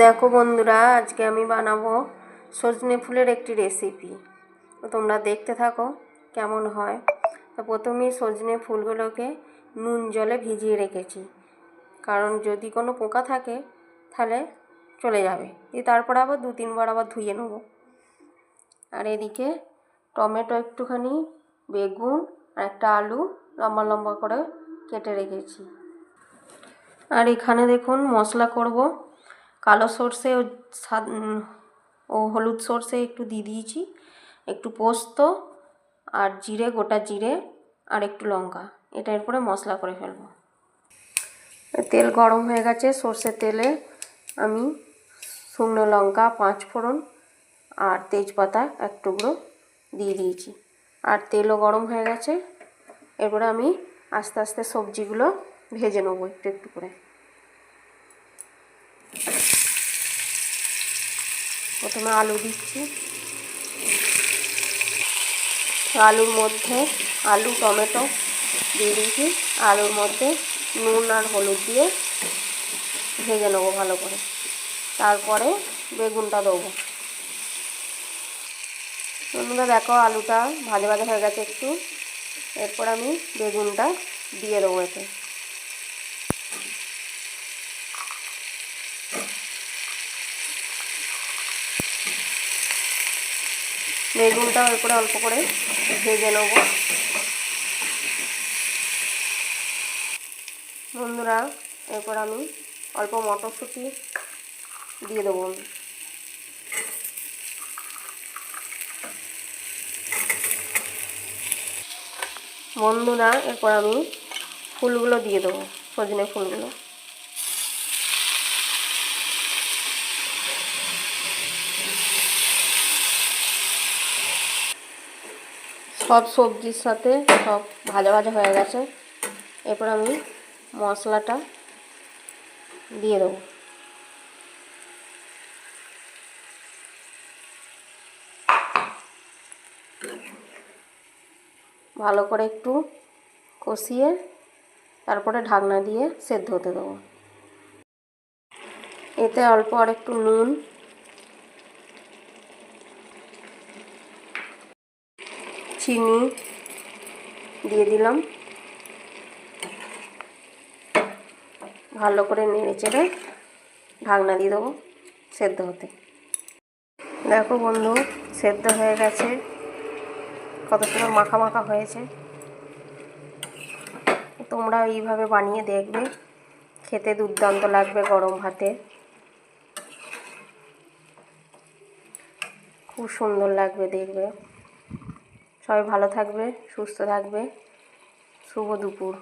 দেখো বন্ধুরা, আজকে আমি বানাবো সজনে ফুলের একটি রেসিপি তোমরা দেখতে থাকো কেমন হয়। তো প্রথমেই সজনে ফুলগুলোকে নুন জলে ভিজিয়ে রেখেছি। কারণ যদি কোনো পোকা থাকে, তাহলে চলে যাবে। দিয়ে তারপরে আবার দু তিনবার আবার ধুয়ে নেব। আর এদিকে টমেটো একটুখানি, বেগুন আর একটা আলু লম্বা লম্বা করে কেটে রেখেছি। আর এখানে দেখুন মশলা করব। কালো সর্ষে ও ও হলুদ সর্ষে একটু দিয়ে দিয়েছি। একটু পোস্ত আর জিরে, গোটা জিরে আর একটু লঙ্কা। এটা এরপরে মশলা করে ফেলব। তেল গরম হয়ে গেছে। সর্ষের তেলে আমি শুকনো লঙ্কা, পাঁচ ফোড়ন আর তেজপাতা এক টুকরো দিয়ে দিয়েছি। আর তেলও গরম হয়ে গেছে। এরপরে আমি আস্তে আস্তে সবজিগুলো ভেজে নেব একটু একটু করে। প্রথমে আলু দিচ্ছি। আলুর মধ্যে আলু, টমেটো দিয়ে দিয়েছি। আলুর মধ্যে নুন আর হলুদ দিয়ে ভেজে নেব ভালো করে। তারপরে বেগুনটা দেবো। বন্ধুরা, দেখো আলুটা ভাজা ভাজা হয়ে গেছে একটু। এরপর আমি বেগুনটা দিয়ে দেবো এতে। বেগুনটা এরপরে অল্প করে ভেজে নেব। বন্ধুরা, এরপর আমি অল্প মটরশুঁটি দিয়ে দেবো। বন্ধুরা, এরপর আমি ফুলগুলো দিয়ে দেবো, সজনে ফুলগুলো। সব সবজির সাথে সব ভাজা ভাজা হয়ে গেছে। এরপর আমি মশলাটা দিয়ে দেবো। ভালো করে একটু কষিয়ে তারপরে ঢাকনা দিয়ে সেদ্ধ হতে দেবো। এতে অল্প আর একটু নুন চিনি দিয়ে দিলাম। ভালো করে নেড়ে চেড়ে ঢাকনা দিয়ে দেবো সেদ্ধ হতে। দেখো বন্ধু, সেদ্ধ হয়ে গেছে। কত সুন্দর মাখা মাখা হয়েছে। তোমরা এইভাবে বানিয়ে দেখবে। খেতে দুর্দান্ত লাগবে গরম ভাতে। খুব সুন্দর লাগবে দেখবে। সবাই ভালো থাকবে সুস্থ থাকবে। শুভ দুপুর।